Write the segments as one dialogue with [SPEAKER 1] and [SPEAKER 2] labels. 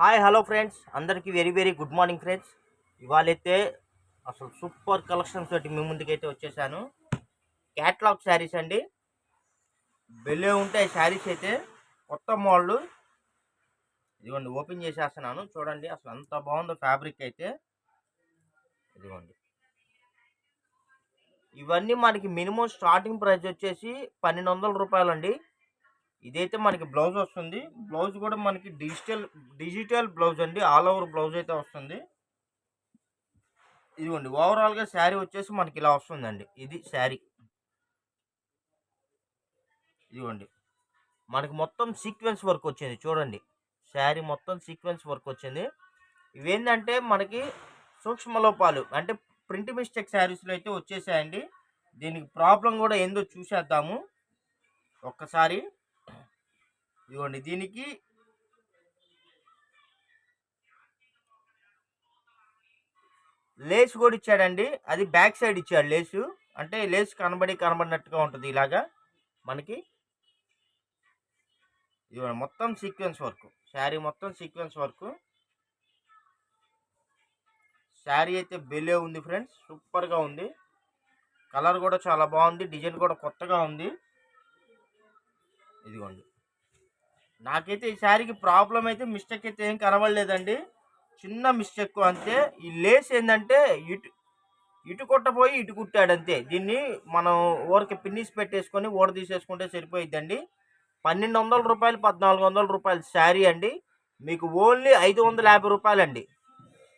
[SPEAKER 1] Hi hello friends అందరికీ very very good morning friends ఇవాళైతే అసలు super collections తోటి మీ ముందుకైతే వచ్చేసాను. క్యాట్లాగ్ శారీస్ అండి. బెల్లే ఉంటాయి శారీస్ అయితే. కొత్త మోడల్. ఇదిగోండి ఓపెన్ చేసేస్తున్నాను. చూడండి అసలు అంత బాగుందో ఫ్యాబ్రిక్ అయితే. ఇదిగోండి. ఇవన్నీ మనకి మినిమం స్టార్టింగ్ ప్రైస్ వచ్చేసి పన్నెండు వందల రూపాయలు అండి ఇదైతే మనకి బ్లౌజ్ వస్తుంది. బ్లౌజ్ కూడా మనకి డిజిటల్ డిజిటల్ బ్లౌజ్ అండి. ఆల్ ఓవర్ బ్లౌజ్ అయితే వస్తుంది. ఇదిగోండి ఓవరాల్గా శారీ వచ్చేసి మనకి ఇలా వస్తుందండి. ఇది శారీ. ఇదిగోండి మనకి మొత్తం సీక్వెన్స్ వర్క్ వచ్చింది. చూడండి శారీ మొత్తం సీక్వెన్స్ వర్క్ వచ్చింది. ఇవేంటంటే మనకి సూక్ష్మలోపాలు అంటే ప్రింట్ మిస్టేక్ శారీస్లో అయితే వచ్చేసాయండి. దీనికి ప్రాబ్లం కూడా ఏందో చూసేద్దాము. ఒక్కసారి ఇదిగోండి దీనికి లేస్ కూడా ఇచ్చాడండి. అది బ్యాక్ సైడ్ ఇచ్చాడు లేసు. అంటే లేస్ కనబడి కనబడినట్టుగా ఉంటుంది ఇలాగా మనకి. ఇదిగోండి మొత్తం సీక్వెన్స్ వర్క్. శారీ మొత్తం సీక్వెన్స్ వర్క్. శారీ అయితే బెలే ఉంది ఫ్రెండ్స్. సూపర్గా ఉంది. కలర్ కూడా చాలా బాగుంది. డిజైన్ కూడా కొత్తగా ఉంది. ఇదిగోండి. నాకైతే ఈ శారీకి ప్రాబ్లం అయితే మిస్టేక్ అయితే ఏం కనబడలేదండి. చిన్న మిస్టేక్ అంతే. ఈ లేస్ ఏంటంటే ఇటు ఇటు కొట్టపోయి ఇటు కుట్టాడు అంతే. దీన్ని మనం ఊరికి పిన్నిస్ పెట్టేసుకొని ఓడ తీసేసుకుంటే సరిపోయిద్దండి. పన్నెండు వందల రూపాయలు పద్నాలుగు వందల రూపాయలు శారీ అండి. మీకు ఓన్లీ ఐదు వందల యాభై రూపాయలండి.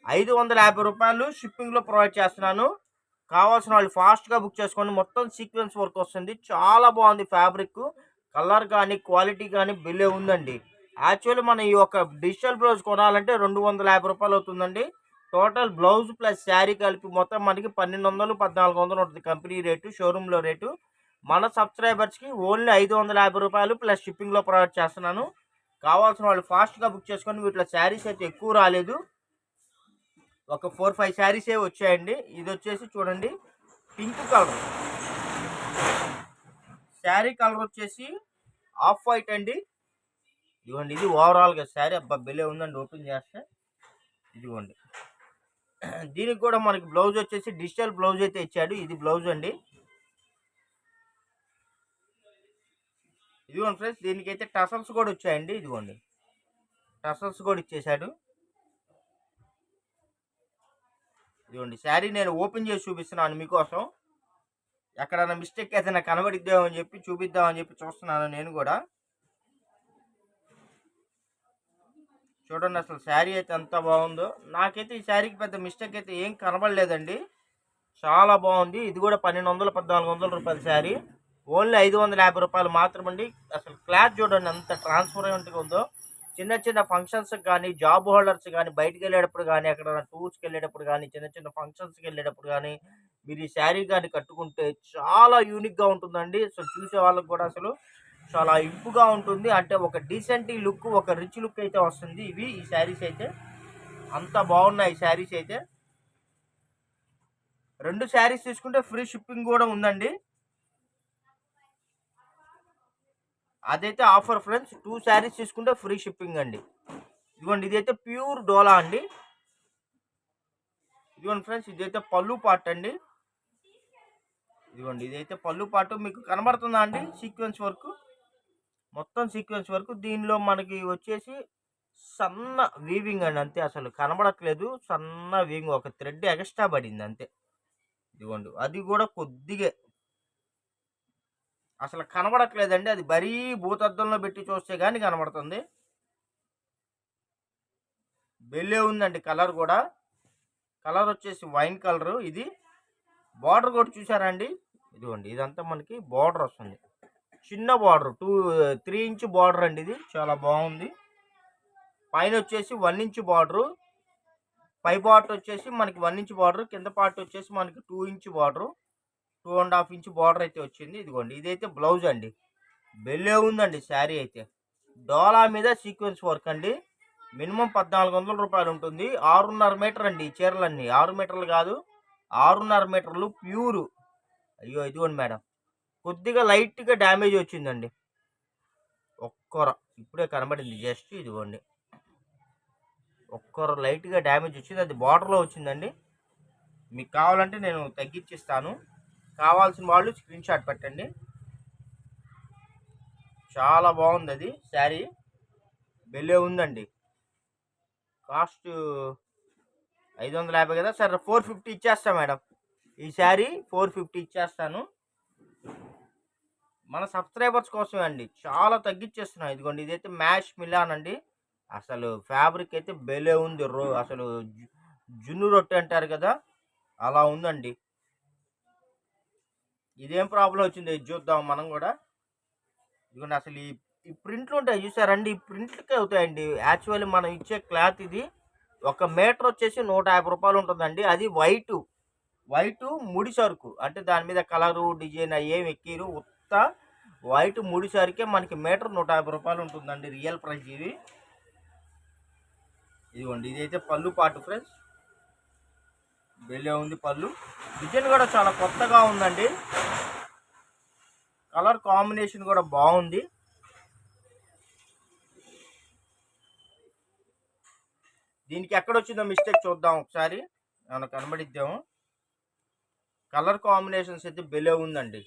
[SPEAKER 1] ఐదు వందల యాభై రూపాయలు షిప్పింగ్లో ప్రొవైడ్ చేస్తున్నాను. కావాల్సిన వాళ్ళు ఫాస్ట్గా బుక్ చేసుకోండి మొత్తం సీక్వెన్స్ వర్క్ వస్తుంది. చాలా బాగుంది ఫ్యాబ్రిక్ కలర్ కానీ క్వాలిటీ కానీ బిల్లే ఉందండి. యాక్చువల్లీ మనం ఈ యొక్క డిజిటల్ బ్లౌజ్ కొనాలంటే రెండు వందల యాభై రూపాయలు అవుతుందండి. టోటల్ బ్లౌజ్ ప్లస్ శారీ కలిపి మొత్తం మనకి పన్నెండు వందలు పద్నాలుగు వందలు ఉంటుంది కంపెనీ రేటు షోరూంలో రేటు. మన సబ్స్క్రైబర్స్కి ఓన్లీ ఐదు వందల యాభై రూపాయలు ప్లస్ షిప్పింగ్లో ప్రొవైడ్ చేస్తున్నాను. కావాల్సిన వాళ్ళు ఫాస్ట్గా బుక్ చేసుకొని వీటిలో శారీస్ అయితే ఎక్కువ రాలేదు. ఒక ఫోర్ ఫైవ్ శారీసే వచ్చాయండి. ఇది వచ్చేసి చూడండి పింక్ కలర్. శారీ కలర్ వచ్చేసి ఆఫ్ వైట్ అండి. ఇదిగోండి ఇది ఓవరాల్గా శారీ. అబ్బా బెలే ఉందండి ఓపెన్ చేస్తే. ఇదిగోండి. దీనికి కూడా మనకి బ్లౌజ్ వచ్చేసి డిజిటల్ బ్లౌజ్ అయితే ఇచ్చాడు. ఇది బ్లౌజ్ అండి. ఇదిగోండి ఫ్రెండ్స్ దీనికైతే టసల్స్ కూడా వచ్చాయండి. ఇదిగోండి. టసల్స్ కూడా ఇచ్చేసాడు ఇదిగోండి శారీ నేను ఓపెన్ చేసి చూపిస్తున్నాను మీకోసం. ఎక్కడైనా మిస్టేక్ అయితే నాకు కనబడిద్దామని చెప్పి చూపిద్దామని చెప్పి చూస్తున్నాను నేను కూడా. చూడండి అసలు శారీ అయితే ఎంత బాగుందో. నాకైతే ఈ శారీకి పెద్ద మిస్టేక్ అయితే ఏం కనబడలేదండి. చాలా బాగుంది. ఇది కూడా పన్నెండు వందల పద్నాలుగు వందల రూపాయల శారీ. ఓన్లీ ఐదు వందల యాభై రూపాయలు మాత్రమండి. అసలు క్లాత్ చూడండి ఎంత ట్రాన్స్పరెంట్గా ఉందో. చిన్న చిన్న ఫంక్షన్స్కి కానీ జాబ్ హోల్డర్స్ కానీ బయటికి వెళ్ళేటప్పుడు కానీ ఎక్కడైనా టూర్స్కి వెళ్ళేటప్పుడు కానీ చిన్న చిన్న ఫంక్షన్స్కి వెళ్ళేటప్పుడు కానీ మీరు ఈ శారీ కానీ కట్టుకుంటే చాలా యూనిక్గా ఉంటుందండి. అసలు చూసే వాళ్ళకు కూడా అసలు చాలా ఇంపుగా ఉంటుంది. అంటే ఒక డీసెంట్ లుక్ ఒక రిచ్ లుక్ అయితే వస్తుంది ఇవి. ఈ శారీస్ అయితే అంత బాగున్నాయి ఈ శారీస్ అయితే. రెండు శారీస్ తీసుకుంటే ఫ్రీ షిప్పింగ్ కూడా ఉందండి. అదైతే ఆఫర్ ఫ్రెండ్స్. టూ శారీస్ తీసుకుంటే ఫ్రీ షిప్పింగ్ అండి. ఇదిగోండి ఇదైతే ప్యూర్ డోలా అండి. ఇదిగోండి ఫ్రెండ్స్ ఇదైతే పళ్ళు పాట్ అండి. ఇదిగోండి ఇదైతే పళ్ళు పాటు మీకు కనబడుతుందా అండి? సీక్వెన్స్ వర్క్ మొత్తం సీక్వెన్స్ వర్క్ దీనిలో మనకి వచ్చేసి సన్న వీవింగ్ అండి అంతే అసలు కనబడట్లేదు. సన్న వీవింగ్ ఒక థ్రెడ్ ఎక్స్ట్రా పడింది అంతే. ఇదిగోండి అది కూడా కొద్దిగా. అసలు కనబడట్లేదండి అది భరీ భూతద్దంలో పెట్టి చూస్తే కానీ కనబడుతుంది. బెల్లే ఉందండి కలర్ కూడా. కలర్ వచ్చేసి వైన్ కలర్ ఇది. బార్డర్ కూడా చూసారండి ఇదిగోండి ఇదంతా మనకి బార్డర్ వస్తుంది. చిన్న border two three inch border అండి ఇది. చాలా బాగుంది. పైన వచ్చేసి వన్ ఇంచ్ బార్డరు పై పార్ట్ వచ్చేసి మనకి వన్ ఇంచ్ బార్డర్ కింద పార్ట్ వచ్చేసి మనకి two inch border two and half inch border అయితే వచ్చింది. ఇదిగోండి ఇదైతే బ్లౌజ్ అండి. బెల్లే ఉందండి శారీ అయితే. డోలా మీద సీక్వెన్స్ వర్క్ అండి. మినిమం పద్నాలుగు వందల రూపాయలు ఉంటుంది. ఆరున్నర మీటర్ అండి ఈ చీరలన్నీ. ఆరు మీటర్లు కాదు ఆరున్నర మీటర్లు ప్యూరు. అయ్యో ఇదిగోండి మేడం. కొద్దిగా లైట్గా డ్యామేజ్ వచ్చిందండి. ఒక్కర ఇప్పుడే కనబడింది. జస్ట్ ఇదిగోండి. ఒక లైట్గా డ్యామేజ్ వచ్చింది. అది బార్డర్లో వచ్చిందండి. మీకు కావాలంటే నేను తగ్గించిస్తాను. కావాల్సిన వాళ్ళు స్క్రీన్ షాట్ పెట్టండి. చాలా బాగుంది అది శారీ. బెల్లే ఉందండి. కాస్ట్ ఐదు వందల యాభై కదా? సరే ఫోర్ ఫిఫ్టీ ఇచ్చేస్తా మేడం. ఈ శారీ ఫోర్ ఫిఫ్టీ ఇచ్చేస్తాను. మన సబ్స్క్రైబర్స్ కోసమే అండి. చాలా తగ్గించేస్తున్నాం ఇదిగోండి ఇదైతే మ్యాష్ మిలాన్ అండి. అసలు ఫ్యాబ్రిక్ అయితే బెలే ఉంది. రో అసలు జున్ను రొట్టె అంటారు కదా అలా ఉందండి. ఇదేం ప్రాబ్లం వచ్చింది ఇది చూద్దాం మనం కూడా. ఇదిగోండి అసలు ఈ ఈ ప్రింట్లు ఉంటాయి చూసారండి ఈ ప్రింట్లకే అవుతాయండి. యాక్చువల్లీ మనం ఇచ్చే క్లాత్ ఇది ఒక మీటర్ వచ్చేసి నూట యాభై రూపాయలు ఉంటుందండి. అది వైటు. వైట్ ముడి సరుకు. అంటే దాని మీద కలరు డిజైన్ ఏమి ఎక్కిరు. ఉత్త వైట్ ముడి సరుకే మనకి మీటర్ నూట యాభై రూపాయలు ఉంటుందండి రియల్ ప్రైస్ ఇవి ఇదిగోండి ఇదైతే పళ్ళు పాటు ఫ్రెండ్స్. బెల్లే ఉంది పళ్ళు. డిజైన్ కూడా చాలా కొత్తగా ఉందండి. కలర్ కాంబినేషన్ కూడా బాగుంది. దీనికి ఎక్కడ వచ్చిందో మిస్టేక్ చూద్దాం ఒకసారి. ఏమైనా కనబడిద్దాము. కలర్ కాంబినేషన్స్ అయితే బెలే ఉందండి.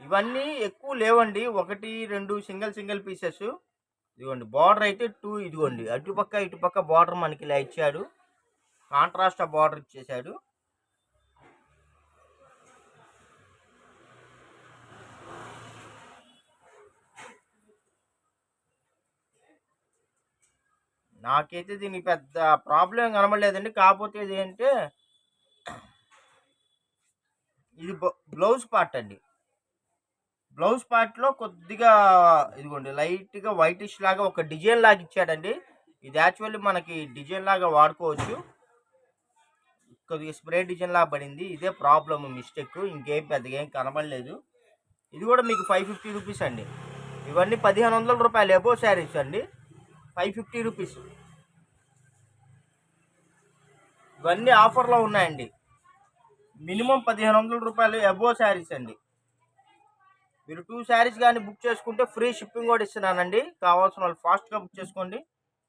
[SPEAKER 1] ఇవన్నీ ఎక్కువ లేవండి. ఒకటి రెండు సింగిల్ సింగిల్ పీసెస్. ఇదిగోండి బార్డర్ అయితే టూ ఇదిగోండి. అటుపక్క ఇటుపక్క బార్డర్ మనకి ఇలా ఇచ్చాడు. కాంట్రాస్ట్ బార్డర్ ఇచ్చేసాడు నాకైతే దీనికి పెద్ద ప్రాబ్లం కనబడలేదండి. కాకపోతే ఇది ఏంటంటే ఇది బ్లౌజ్ పార్ట్ అండి. బ్లౌజ్ పార్ట్లో కొద్దిగా ఇదిగోండి లైట్గా వైటిష్ లాగా ఒక డిజైన్ లాగా ఇచ్చాడండి. ఇది యాక్చువల్లీ మనకి డిజైన్ లాగా వాడుకోవచ్చు. కొద్దిగా స్ప్రే డిజైన్ లాగా పడింది. ఇదే ప్రాబ్లమ్ మిస్టేక్. ఇంకేం పెద్దగా ఏం కనబడలేదు. ఇది కూడా మీకు ఫైవ్ ఫిఫ్టీ రూపీస్ అండి. ఇవన్నీ పదిహేను వందల రూపాయలు ఎబో శారీస్ అండి. Five fifty rupees. ఇవన్నీ ఆఫర్లో ఉన్నాయండి. మినిమం పదిహేను వందల రూపాయలు ఎబో శారీస్ అండి. మీరు టూ శారీస్ కానీ బుక్ చేసుకుంటే ఫ్రీ షిప్పింగ్ కూడా ఇస్తున్నానండి. కావాల్సిన వాళ్ళు ఫాస్ట్గా బుక్ చేసుకోండి.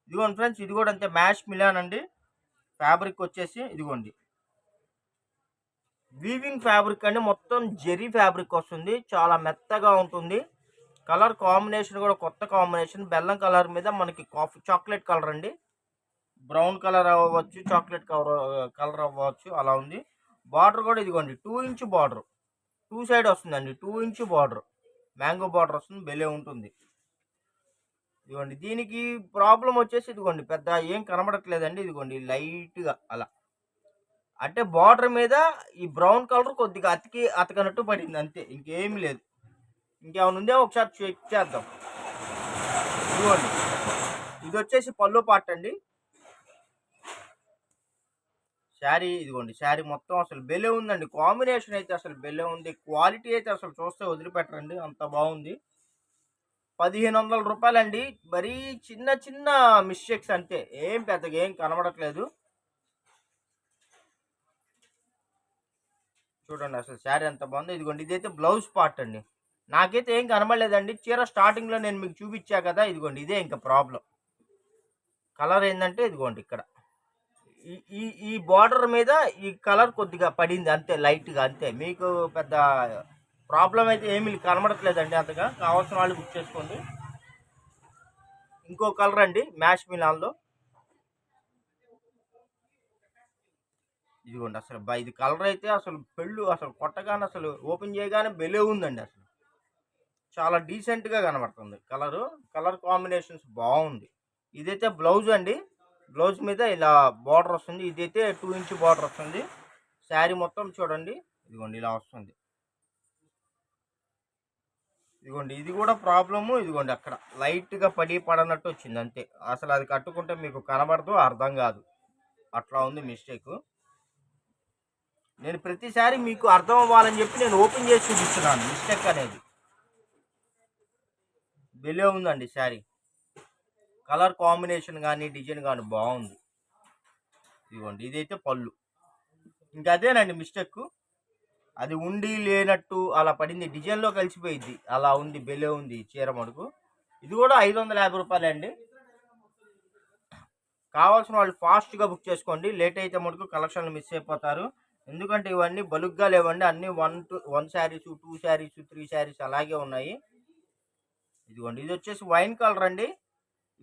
[SPEAKER 1] ఇదిగోండి ఫ్రెండ్స్ ఇది కూడా అంతే. మ్యాష్ మిలాన్ అండి. ఫ్యాబ్రిక్ వచ్చేసి ఇదిగోండి. వీవింగ్ ఫ్యాబ్రిక్ అండి. మొత్తం జెరీ ఫ్యాబ్రిక్ వస్తుంది. చాలా మెత్తగా ఉంటుంది. కలర్ కాంబినేషన్ కూడా కొత్త కాంబినేషన్. బెల్లం కలర్ మీద మనకి కాఫీ చాక్లెట్ కలర్ అండి. బ్రౌన్ కలర్ అవ్వచ్చు చాక్లెట్ కలర్ కలర్ అవ్వచ్చు అలా ఉంది. బార్డర్ కూడా ఇదిగోండి two inch border. Two side వస్తుందండి two inch border. Mango border వస్తుంది బెలే ఉంటుంది. ఇదిగోండి దీనికి ప్రాబ్లం వచ్చేసి ఇదిగోండి పెద్ద ఏం కనబడట్లేదండి ఇదిగోండి లైట్గా అలా. అంటే బార్డర్ మీద ఈ బ్రౌన్ కలర్ కొద్దిగా అతికి అతకనట్టు పడింది అంతే ఇంకేమీ లేదు. ఇంకేమైనా ఉందే ఒకసారి చెక్ చేద్దాం. ఇదిగోండి. ఇది వచ్చేసి పళ్ళు పాట అండి. శారీ ఇదిగోండి. శారీ మొత్తం అసలు బెలే ఉందండి. కాంబినేషన్ అయితే అసలు బెలే ఉంది. క్వాలిటీ అయితే అసలు చూస్తే వదిలిపెట్టరండి. అంత బాగుంది. పదిహేను వందల రూపాయలండి. మరీ చిన్న చిన్న మిస్టేక్స్ అంతే. ఏం పెద్దగా ఏం కనబడట్లేదు. చూడండి అసలు శారీ ఎంత బాగుందో. ఇదిగోండి. ఇదైతే బ్లౌజ్ పార్ట్ అండి. నాకైతే ఏం కనబడలేదండి. చీర స్టార్టింగ్లో నేను మీకు చూపించా కదా ఇదిగోండి ఇదే ఇంకా ప్రాబ్లం కలర్ ఏంటంటే ఇదిగోండి ఇక్కడ. ఈ ఈ ఈ బార్డర్ మీద ఈ కలర్ కొద్దిగా పడింది అంతే లైట్గా అంతే. మీకు పెద్ద ప్రాబ్లం అయితే ఏమీ కనబడట్లేదండి అంతగా. కావాల్సిన వాళ్ళు బుక్ చేసుకోండి. ఇంకో కలర్ అండి మ్యాష్ మిలాన్లో ఇదిగోండి అసలు ఇది కలర్ అయితే అసలు పెళ్ళు అసలు కొట్టగానే అసలు ఓపెన్ చేయగానే బెలే ఉందండి అసలు. చాలా డీసెంట్గా కనబడుతుంది. కలరు కలర్ కాంబినేషన్స్ బాగుంది. ఇదైతే బ్లౌజ్ అండి. బ్లౌజ్ మీద ఇలా బార్డర్ వస్తుంది. ఇదైతే టూ ఇంచ్ బార్డర్ వస్తుంది. శారీ మొత్తం చూడండి. ఇదిగోండి ఇలా వస్తుంది. ఇదిగోండి ఇది కూడా ప్రాబ్లము. ఇదిగోండి అక్కడ లైట్గా పడి పడనట్టు వచ్చింది. అంతే. అసలు అది కట్టుకుంటే మీకు కనబడదు అర్థం కాదు. అట్లా ఉంది మిస్టేక్. నేను ప్రతిసారి మీకు అర్థం అవ్వాలని చెప్పి నేను ఓపెన్ చేసి చూపిస్తున్నాను. మిస్టేక్ అనేది. బెలే ఉందండి శారీ. కలర్ కాంబినేషన్ కానీ డిజైన్ కానీ బాగుంది. ఇదిగోండి ఇదైతే పళ్ళు. ఇంకా అదేనండి మిస్టేక్. అది ఉండి లేనట్టు అలా పడింది డిజైన్లో కలిసిపోయింది అలా ఉంది బెలే ఉంది చీర మడుకు ఇది కూడా ఐదు వందల యాభై రూపాయలండి. కావాల్సిన వాళ్ళు ఫాస్ట్గా బుక్ చేసుకోండి. లేట్ అయితే మటుకు కలెక్షన్లు మిస్ అయిపోతారు. ఎందుకంటే ఇవన్నీ బలుగ్గా లేవండి. అన్నీ one two one saris two saris three saris అలాగే ఉన్నాయి. ఇదిగోండి ఇది వచ్చేసి వైన్ కలర్ అండి.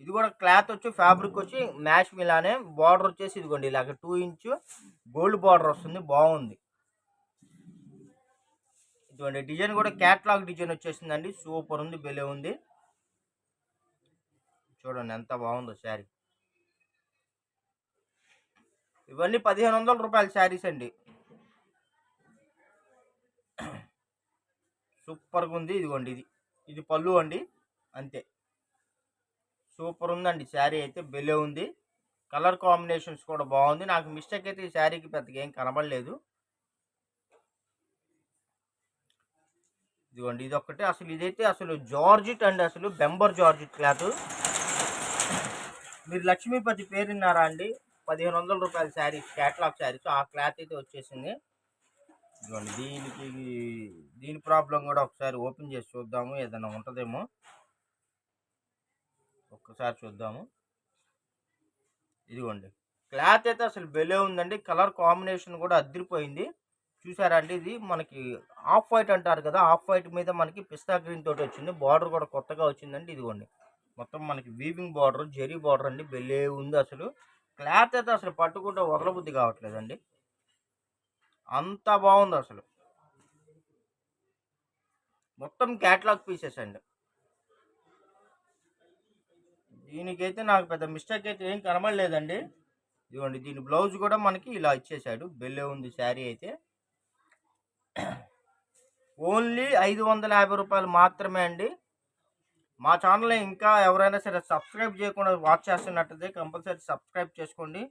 [SPEAKER 1] ఇది కూడా క్లాత్ వచ్చి ఫ్యాబ్రిక్ వచ్చి మ్యాష్ మిలానే బార్డర్ వచ్చేసి ఇదిగోండి ఇలాగ టూ ఇంచ్ గోల్డ్ బార్డర్ వస్తుంది బాగుంది. ఇదిగోండి డిజైన్ కూడా క్యాట్లాగ్ డిజైన్ వచ్చేసిందండి సూపర్ ఉంది బెలే ఉంది. చూడండి ఎంత బాగుందో శారీ. ఇవన్నీ పదిహేను వందల రూపాయల శారీస్ అండి. సూపర్గా ఉంది ఇదిగోండి ఇది ఇది పళ్ళు అండి. అంతే. సూపర్ ఉందండి శారీ అయితే బెలే ఉంది. కలర్ కాంబినేషన్స్ కూడా బాగుంది. నాకు మిస్టేక్ అయితే ఈ శారీకి పెద్దగా ఏం కనబడలేదు. ఇదిగోండి ఇది ఒక్కటే అసలు ఇదైతే అసలు జార్జిట్ అండి అసలు బెంబర్ జార్జిట్ క్లాత్. మీరు లక్ష్మీపతి పేరు విన్నారా అండి? పదిహేను వందల రూపాయల శారీ క్యాట్లాగ్ శారీస్ ఆ క్లాత్ అయితే వచ్చేసింది. ఇదిగోండి దీనికి దీని ప్రాబ్లం కూడా ఒకసారి ఓపెన్ చేసి చూద్దాము. ఏదైనా ఉంటుందేమో. ఒక్కసారి చూద్దాము. ఇదిగోండి. క్లాత్ అయితే అసలు బెలే ఉందండి. కలర్ కాంబినేషన్ కూడా అదిరిపోయింది చూసారా అండి ఇది? మనకి ఆఫ్ వైట్ అంటారు కదా ఆఫ్ వైట్ మీద మనకి పిస్తా గ్రీన్ తోటి వచ్చింది. బార్డర్ కూడా కొత్తగా వచ్చిందండి ఇదిగోండి. మొత్తం మనకి వీవింగ్ బార్డర్ జెరీ బార్డర్ అండి. బెల్లే ఉంది అసలు. క్లాత్ అయితే అసలు పట్టుకుంటే వదలబుద్ధి కావట్లేదండి. అంత బాగుంది అసలు. మొత్తం క్యాట్లాగ్ పీసెస్ అండి. దీనికైతే నాకు పెద్ద మిస్టేక్ అయితే ఏం కనబడలేదండి. ఇదిగోండి దీని బ్లౌజ్ కూడా మనకి ఇలా ఇచ్చేసాడు బెల్లే ఉంది శారీ అయితే. ఓన్లీ ఐదు వందల యాభై రూపాయలు మాత్రమే అండి. మా ఛానల్ ఇంకా ఎవరైనా సరే సబ్స్క్రైబ్ చేయకుండా వాచ్ చేస్తున్నట్టయితే కంపల్సరీ సబ్స్క్రైబ్ చేసుకోండి.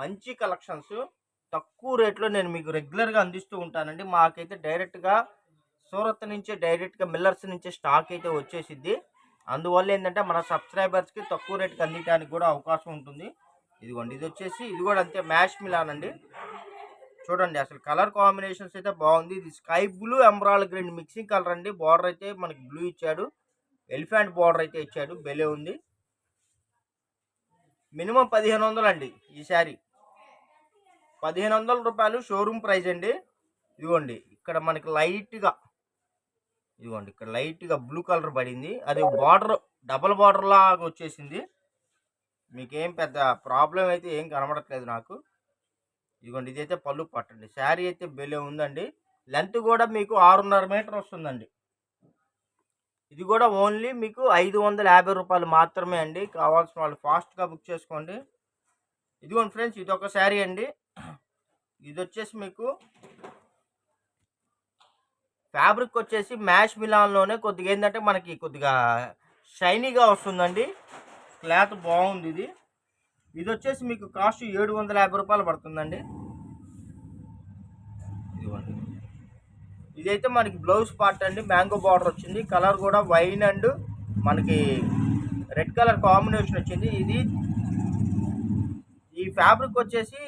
[SPEAKER 1] మంచి కలెక్షన్స్ తక్కువ రేట్లో నేను మీకు రెగ్యులర్గా అందిస్తూ ఉంటానండి. మాకైతే డైరెక్ట్గా సూరత్ నుంచే డైరెక్ట్గా మిల్లర్స్ నుంచే స్టాక్ అయితే వచ్చేసిద్ది. అందువల్ల ఏంటంటే మన సబ్స్క్రైబర్స్కి తక్కువ రేట్కి అందించడానికి కూడా అవకాశం ఉంటుంది. ఇదిగోండి ఇది వచ్చేసి ఇది కూడా అంతే మ్యాష్ మిలాన్ అండి. చూడండి అసలు కలర్ కాంబినేషన్స్ అయితే బాగుంది. ఇది sky blue emerald green mixing colour అండి. బార్డర్ అయితే మనకి బ్లూ ఇచ్చాడు. ఎలిఫెంట్ బార్డర్ అయితే ఇచ్చాడు. బెలే ఉంది. మినిమం పదిహేను వందలు అండి ఈ శారీ. పదిహేను వందల రూపాయలు షోరూమ్ ప్రైస్ అండి. ఇదిగోండి ఇక్కడ మనకి లైట్గా ఇదిగోండి ఇక్కడ లైట్గా బ్లూ కలర్ పడింది. అది బార్డర్ డబల్ బార్డర్ లాగా వచ్చేసింది. మీకేం పెద్ద ప్రాబ్లం అయితే ఏం కనబడట్లేదు నాకు. ఇదిగోండి ఇదైతే పళ్ళు పట్టండి. శారీ అయితే బెలే ఉందండి. లెంత్ కూడా మీకు ఆరున్నర మీటర్ వస్తుందండి. ఇది కూడా ఓన్లీ మీకు ఐదు వందల యాభై రూపాయలు మాత్రమే అండి. కావాల్సిన వాళ్ళు ఫాస్ట్గా బుక్ చేసుకోండి. ఇదిగోండి ఫ్రెండ్స్ ఇది ఒక శారీ అండి. ఇది వచ్చేసి మీకు ఫ్యాబ్రిక్ వచ్చేసి మ్యాష్ మిలాన్లోనే కొద్దిగా ఏంటంటే మనకి కొద్దిగా షైనీగా వస్తుందండి. క్లాత్ బాగుంది ఇది. ఇది వచ్చేసి మీకు కాస్ట్ ఏడు వందల యాభై రూపాయలు పడుతుందండి. ఇదిగోండి. ఇదైతే మనకి బ్లౌజ్ పార్ట్ అండి మ్యాంగో బార్డర్ వచ్చింది. కలర్ కూడా వైన్ అండ్ మనకి రెడ్ కలర్ కాంబినేషన్ వచ్చింది. ఇది ఈ ఫ్యాబ్రిక్ వచ్చేసి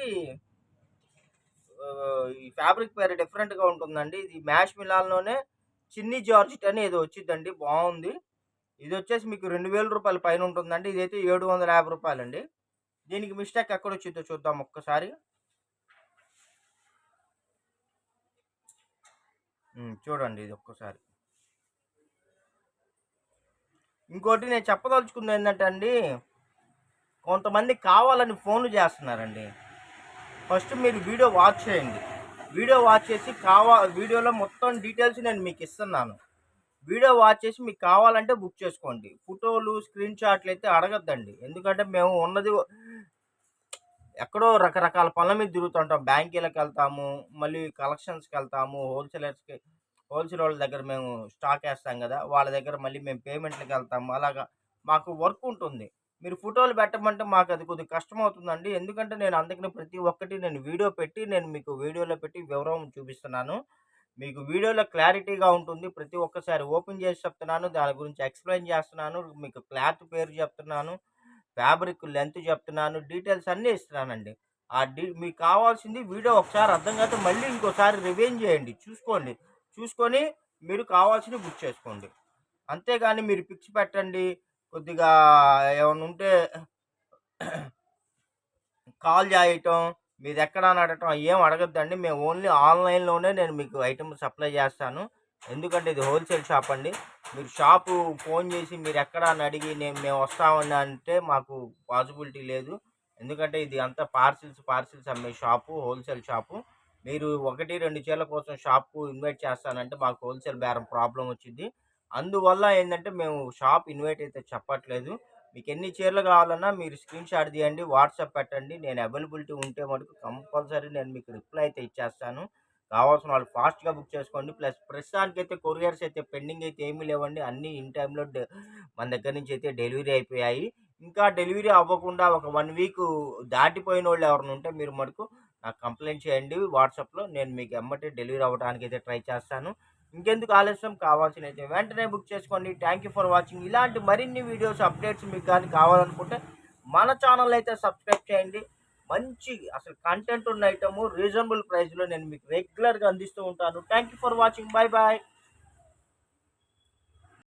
[SPEAKER 1] ఈ ఫ్యాబ్రిక్ పేరు డిఫరెంట్గా ఉంటుందండి. ఇది మ్యాష్ మిలాల్లోనే చిన్ని జార్జిట్ అని ఏదో వచ్చిందండి బాగుంది ఇది వచ్చేసి మీకు రెండు వేల రూపాయల పైన ఉంటుందండి. ఇదైతే ఏడు వందల యాభై రూపాయలండి. దీనికి మిస్టేక్ ఎక్కడ వచ్చిందో చూద్దాం ఒక్కసారి. చూడండి ఇది ఒక్కసారి. ఇంకోటి నేను చెప్పదలుచుకుంది ఏంటంటే అండి కొంతమంది కావాలని ఫోన్లు చేస్తున్నారండి. ఫస్ట్ మీరు వీడియో వాచ్ చేయండి. వీడియో వాచ్ చేసి కావా వీడియోలో మొత్తం డీటెయిల్స్ నేను మీకు ఇస్తున్నాను. వీడియో వాచ్ చేసి మీకు కావాలంటే బుక్ చేసుకోండి. ఫోటోలు స్క్రీన్ షాట్లు అయితే అడగద్దండి. ఎందుకంటే మేము ఉన్నది ఎక్కడో రకరకాల పనుల మీద తిరుగుతుంటాం. బ్యాంకీలకు వెళ్తాము మళ్ళీ కలెక్షన్స్కి వెళ్తాము హోల్సేలర్స్కి హోల్సేల్ వాళ్ళ దగ్గర మేము స్టాక్ వేస్తాం కదా వాళ్ళ దగ్గర మళ్ళీ మేము పేమెంట్లకు వెళ్తాము. అలాగా మాకు వర్క్ ఉంటుంది. మీరు ఫోటోలు పెట్టమంటే మాకు అది కొద్దిగా కష్టం అవుతుందండి ఎందుకంటే నేను అందుకని ప్రతి ఒక్కటి నేను వీడియో పెట్టి నేను మీకు వీడియోలో పెట్టి వివరం చూపిస్తున్నాను. మీకు వీడియోలో క్లారిటీగా ఉంటుంది. ప్రతి ఒక్కసారి ఓపెన్ చేసి చెప్తున్నాను. దాని గురించి ఎక్స్ప్లెయిన్ చేస్తున్నాను. మీకు క్లాత్ పేరు చెప్తున్నాను. ఫ్యాబ్రిక్ లెంత్ చెప్తున్నాను. డీటెయిల్స్ అన్నీ ఇస్తున్నానండి. ఆ డీ మీకు కావాల్సింది వీడియో ఒకసారి అర్థం కాదు మళ్ళీ ఇంకోసారి రివైన్ చేయండి. చూసుకోండి. చూసుకొని మీరు కావాల్సింది బుక్ చేసుకోండి. అంతేగాని మీరు పిక్స్ పెట్టండి. కొద్దిగా ఏమైనా ఉంటే కాల్ చేయటం మీరు ఎక్కడ అని అడగటం ఏం అడగద్దండి. మేము ఓన్లీ ఆన్లైన్లోనే నేను మీకు ఐటమ్ సప్లై చేస్తాను. ఎందుకంటే ఇది హోల్సేల్ షాప్ అండి. మీరు షాపు ఫోన్ చేసి మీరు ఎక్కడ అని అడిగి నేను మేము వస్తామని అంటే మాకు పాసిబిలిటీ లేదు. ఎందుకంటే ఇది అంతా పార్సిల్స్ పార్సిల్స్ అమ్మే షాపు హోల్సేల్ షాపు. మీరు ఒకటి రెండు చీరల కోసం షాప్కు ఇన్వైట్ చేస్తానంటే మాకు హోల్సేల్ బేరం ప్రాబ్లం వచ్చింది. అందువల్ల ఏంటంటే మేము షాప్ ఇన్వైట్ అయితే చెప్పట్లేదు. మీకు ఎన్ని చీరలు కావాలన్నా మీరు స్క్రీన్ షాట్ తీయండి వాట్సాప్ పెట్టండి. నేను అవైలబిలిటీ ఉంటే మటుకు కంపల్సరీ నేను మీకు రిప్లై అయితే ఇచ్చేస్తాను. కావాల్సిన వాళ్ళు ఫాస్ట్గా బుక్ చేసుకోండి. ప్లస్ ప్రస్తుతానికి అయితే కొరియర్స్ అయితే పెండింగ్ అయితే ఏమీ లేవండి. అన్నీ ఇన్ టైంలో మన దగ్గర నుంచి అయితే డెలివరీ అయిపోయాయి. ఇంకా డెలివరీ అవ్వకుండా ఒక వన్ వీక్ దాటిపోయిన వాళ్ళు ఎవరైనా ఉంటే మీరు మటుకు నాకు కంప్లైంట్ చేయండి. వాట్సాప్లో నేను మీకు ఎమ్మటే డెలివరీ అవ్వడానికి అయితే ట్రై చేస్తాను. ఇంకెందుకు ఆలస్యం? కావాల్సిన అయితే వెంటనే బుక్ చేసుకోండి. థ్యాంక్ యూ ఫర్ వాచింగ్ ఇలాంటి మరిన్ని వీడియోస్ అప్డేట్స్ మీకు కానీ కావాలనుకుంటే మన ఛానల్ అయితే సబ్స్క్రైబ్ చేయండి. మంచి అసలు కంటెంట్ ఉన్న ఐటమ్ రీజనబుల్ ప్రైస్లో నేను మీకు రెగ్యులర్గా అందిస్తూ ఉంటాను. Thank you for watching bye bye